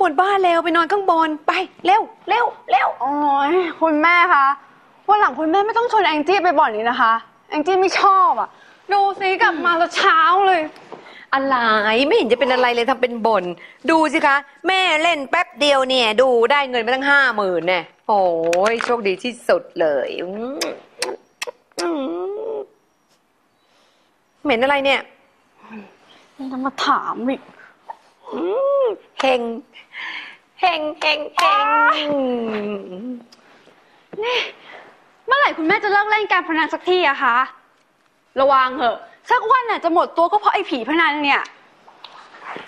ขึ้นข้างบนบ้านเร็วไปนอนข้างบนไปเร็วเร็วเร็วโอ้ยคุณแม่คะวันหลังคุณแม่ไม่ต้องชวนแองจี้ไปบ่อนนี้นะคะ แองจี้ไม่ชอบอะ ดูสิกลับมาแล้วเช้าเลย อะไรไม่เห็นจะเป็นอะไรเลยทำเป็นบ่นดูสิคะ แม่เล่นแป๊บเดียวเนี่ย ดูได้เงินมาตั้งห้าหมื่นเนี่ยโอ้ยโชคดีที่สุดเลยอืมอืมเหม็นอะไรเนี่ยจะมาถามอีกอืม เฮงเฮงเฮงเฮงเมื่อไหร่คุณแม่จะเลิกเล่นการพนันสักทีอะคะ ระวังเหอะ สักวันน่ะจะหมดตัวก็เพราะไอ้ผีพนันเนี่ย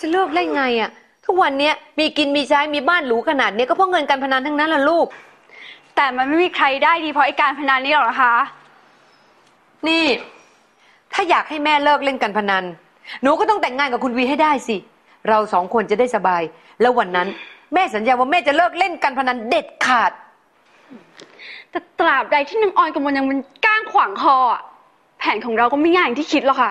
จะเลิกได้ไงอะทุกวันเนี้ยมีกินมีใช้มีบ้านหรูขนาดเนี้ยก็เพราะเงินการพนันทั้งนั้นล่ะลูก แต่มันไม่มีใครได้ดีเพราะไอ้การพนันนี่หรอกนะคะ นี่ ถ้าอยากให้แม่เลิกเล่นการพนัน หนูก็ต้องแต่งงานกับคุณวีให้ได้สิ เราสองคนจะได้สบาย แล้ววันนั้น แม่สัญญาว่าแม่จะเลิกเล่นการพนันเด็ดขาด แต่ตราบใดที่น้ำออยกับมันยังมันก้างขวางคออะแผนของเราก็ไม่ง่ายอย่างที่คิดหรอกค่ะ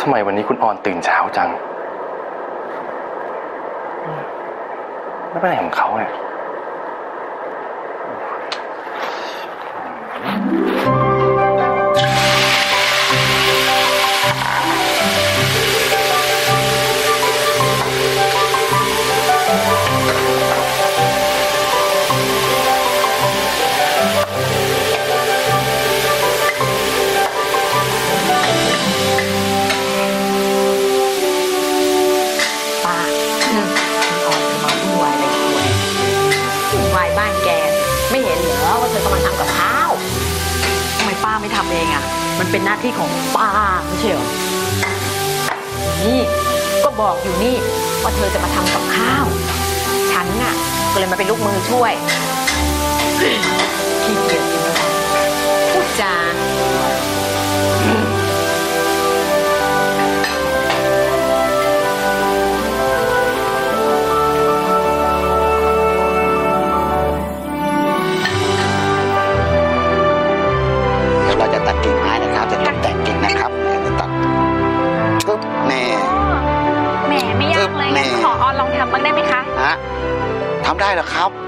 ทำไมวันนี้คุณออนตื่นเช้าจังอืมไม่เป็นไรของเขาเนี่ย ไม่ทำเองอะ มันเป็นหน้าที่ของป้าไม่ใช่เหรอ นี่ก็บอกอยู่นี่ว่าเธอจะมาทำกับข้าว ฉันน่ะก็เลยมาเป็นลูกมือช่วยขี้เกียจจริงๆพูดจา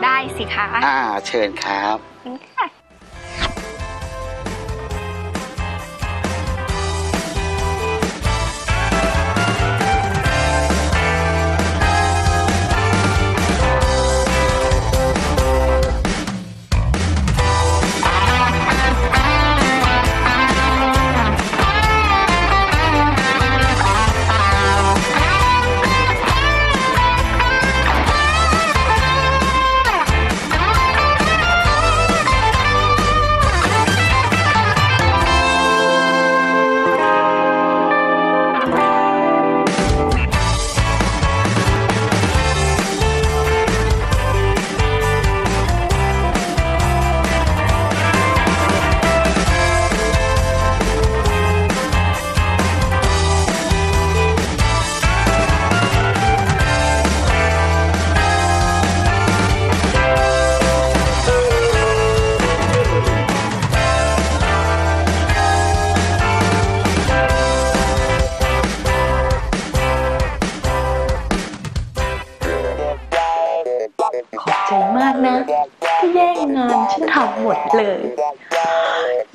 ได้สิคะอ่าเชิญครับข เลย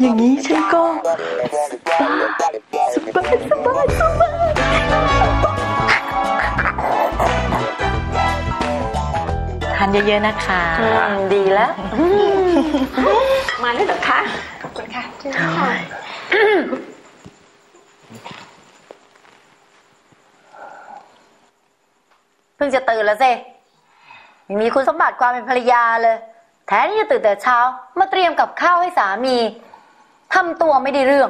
อย่างนี้ฉันก็สบายสบายสบายทานเยอะๆนะคะ ดีแล้ว มาเลยเหรอคะขอบคุณค่ะเพิ่งจะตื่นแล้วสิไม่มีคุณสมบัติความเป็นภรรยาเลย แทนที่จะตื่นแต่เช้ามาเตรียมกับข้าวให้สามีทำตัวไม่ได้เรื่อง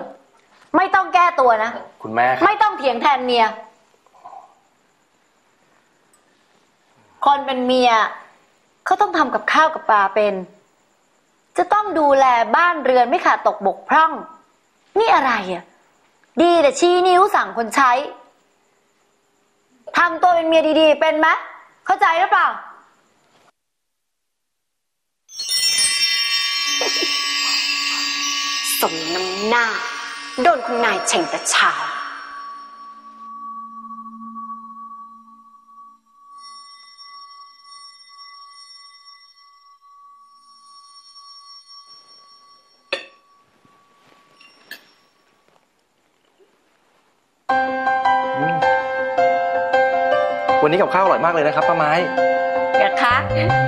ไม่ต้องแก้ตัวนะ คุณแม่ครับไม่ต้องเถียงแทนเมีย คนเป็นเมียเขาต้องทำกับข้าวกับปลาเป็น จะต้องดูแลบ้านเรือนไม่ขาดตกบกพร่อง นี่อะไรอะ ดีแต่ชี้นิ้วสั่งคนใช้ทำตัวเป็นเมียดีๆ เป็นไหมเข้าใจหรือเปล่า สมน้ำหน้า โดนคุณนายเฉ่งแต่เช้าวันนี้กับข้าวอร่อยมากเลยนะครับป้าไม้เดี๋ยวคะ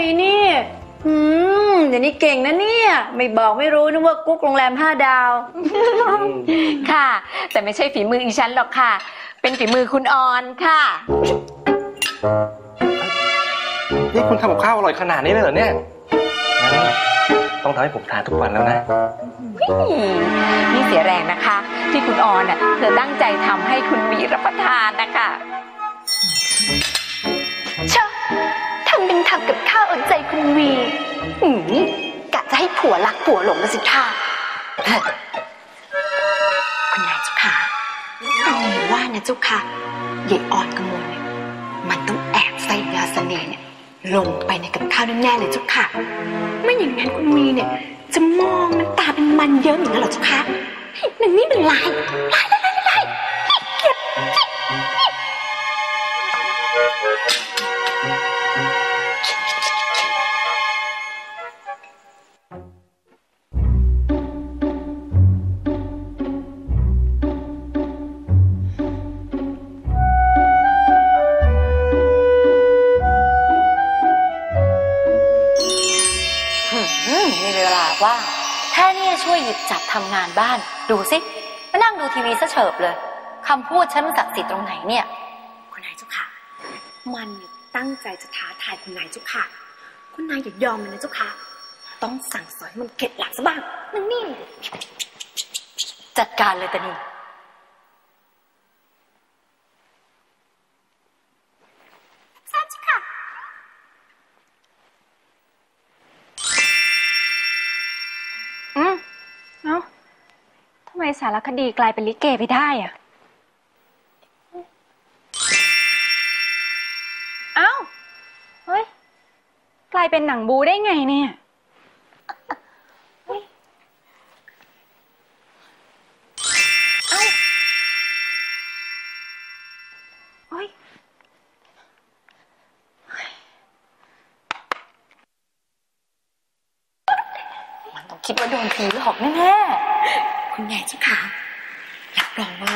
ยนี่อืมเดี๋ยวนี้เก่งนะเนี่ย ไม่บอกไม่รู้นึกว่ากุ๊กโรงแรมห้าดาว ค่ะ แต่ไม่ใช่ฝีมืออีฉันหรอกค่ะ เป็นฝีมือคุณออนค่ะ นี่คุณทำกับข้าวอร่อยขนาดนี้เลยเหรอเนี่ยงั้นต้องทำให้ผมทานทุกวันแล้วนะ นี่เสียแรงนะคะ ที่คุณออนน่ะเธอตั้งใจทำให้คุณวีรับประทานนะคะเชอะทำเป็นทำกับข้าุณวีหืมกะจะให้ผัวรักผัวหลงกันสิท่าคุณนายเจ้าค่ะคุณนว่านะเจ้าค่ะยายอ่อนกระมวลเนี่ยมันต้องแอบใส่ยาเสน่ห์เนี่ยลงไปในกับข้าวแน่ๆเลยเจ้าค่ะ ไม่อย่างนั้นคุณวีเนี่ย จะมองน้ำตาเป็นมันเยิ้มอย่างนั้นเหรอเจ้าค่ะหนึ่งนี่หนึ่งลายลายลายลายลาย จับทำงานบ้าน ดูสิมานั่งดูทีวีซะเฉิบเลยคำพูดฉันมันศักดิ์สิทธิ์ตรงไหนเนี่ย คุณนายเจ้าค่ะ มันเนี่ยตั้งใจจะท้าทายคุณนายเจ้าค่ะ คุณนายอย่ายอมมันนะเจ้าค่ะ ต้องสั่งสอนให้มันเข็ดหลักซะบ้างนั่นนี่จัดการเลยตานีท สารคดีกลายเป็นลิเกไปได้อะเอ้า เฮ้ย กลายเป็นหนังบูได้ไงเนี่ยเฮ้ยเอ้าเฮ้ย มันต้องคิดว่าโดนผีหลอกแน่ คุณนายเจ้าค่ะรับรองว่า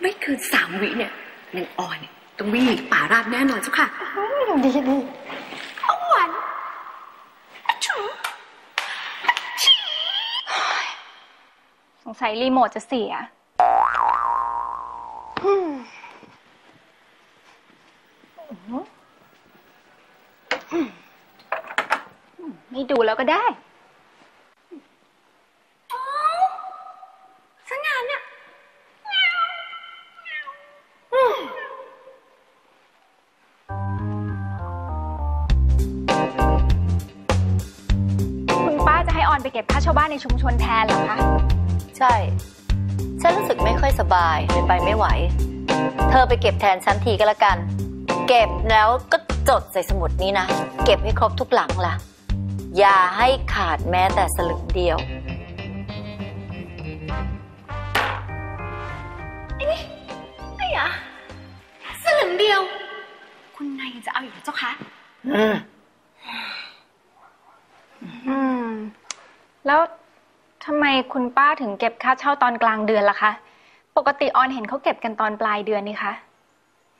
ไม่เกินสามวิเนี่ยนางออนเนี่ยต้องวิ่งหนีป่าราบแน่นอนเจ้าค่ะๆดีดีเอาหวานอะชูสงสัยรีโมทจะเสียไม่ดูแล้วก็ได้าเช่าบ้านในชุมชนแทนเหรอคะ ใช่ ฉันรู้สึกไม่ค่อยสบายเลยไปไม่ไหว เธอไปเก็บแทนฉันทีก็แล้วกัน เก็บแล้วก็จดใส่สมุดนี้นะ เก็บให้ครบทุกหลังล่ะ อย่าให้ขาดแม้แต่สลึงเดียวไอ้อะสลึงเดียว คุณนายยังจะเอาอยู่เหรอเจ้าคะ อืม อืม แล้วทำไมคุณป้าถึงเก็บค่าเช่าตอนกลางเดือนล่ะคะ ปกติออนเห็นเขาเก็บกันตอนปลายเดือนนี่คะ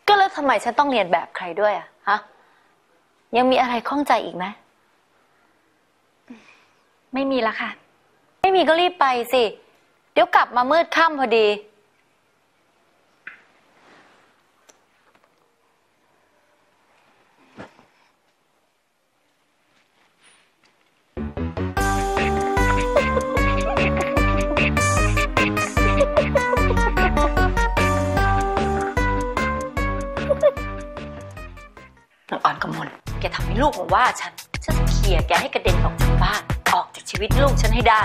ก็แล้วทำไมฉันต้องเรียนแบบใครด้วยอะฮะ ยังมีอะไรข้องใจอีกไหมไม่มีละค่ะ ไม่มีก็รีบไปสิ เดี๋ยวกลับมามืดค่ำพอดี ลูกมาว่าฉัน ฉันจะเคลียแกให้กระเด็นออกจากบ้าน ออกจากชีวิตลูกฉันให้ได้